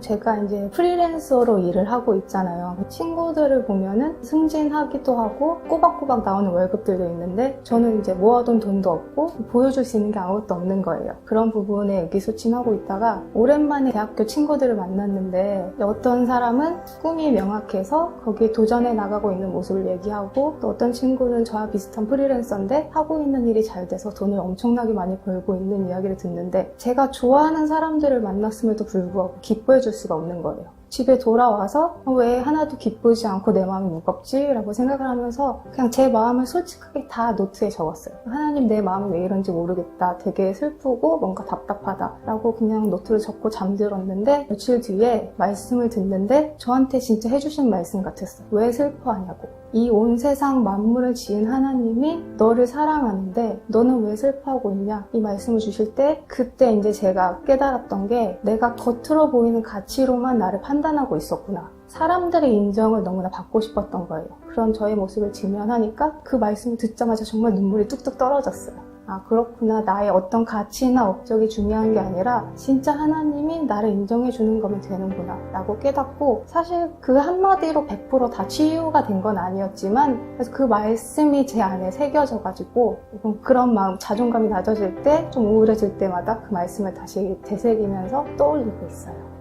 제가 이제 프리랜서로 일을 하고 있잖아요. 친구들을 보면은 승진하기도 하고 꼬박꼬박 나오는 월급들도 있는데 저는 이제 모아둔 돈도 없고 보여줄 수 있는 게 아무것도 없는 거예요. 그런 부분에 의기소침하고 있다가 오랜만에 대학교 친구들을 만났는데 어떤 사람은 꿈이 명확해서 거기에 도전해 나가고 있는 모습을 얘기하고 또 어떤 친구는 저와 비슷한 프리랜서인데 하고 있는 일이 잘 돼서 돈을 엄청나게 많이 벌고 있는 이야기를 듣는데 제가 좋아하는 사람들을 만났음에도 불구하고 기뻐해 줄 수가 없는 거예요. 집에 돌아와서 어, 왜 하나도 기쁘지 않고 내 마음이 무겁지? 라고 생각을 하면서 그냥 제 마음을 솔직하게 다 노트에 적었어요. 하나님 내 마음이 왜 이런지 모르겠다. 되게 슬프고 뭔가 답답하다. 라고 그냥 노트를 적고 잠들었는데 며칠 뒤에 말씀을 듣는데 저한테 진짜 해주신 말씀 같았어요. 왜 슬퍼하냐고. 이 온 세상 만물을 지은 하나님이 너를 사랑하는데 너는 왜 슬퍼하고 있냐? 이 말씀을 주실 때 그때 이제 제가 깨달았던 게 내가 겉으로 보이는 가치로만 나를 판단하고 있었구나. 사람들의 인정을 너무나 받고 싶었던 거예요. 그런 저의 모습을 직면하니까 그 말씀을 듣자마자 정말 눈물이 뚝뚝 떨어졌어요. 아, 그렇구나. 나의 어떤 가치나 업적이 중요한 게 아니라 진짜 하나님이 나를 인정해 주는 거면 되는구나. 라고 깨닫고 사실 그 한마디로 100%다 치유가 된 건 아니었지만 그래서 그 말씀이 제 안에 새겨져 가지고 그런 마음, 자존감이 낮아질 때 좀 우울해질 때마다 그 말씀을 다시 되새기면서 떠올리고 있어요.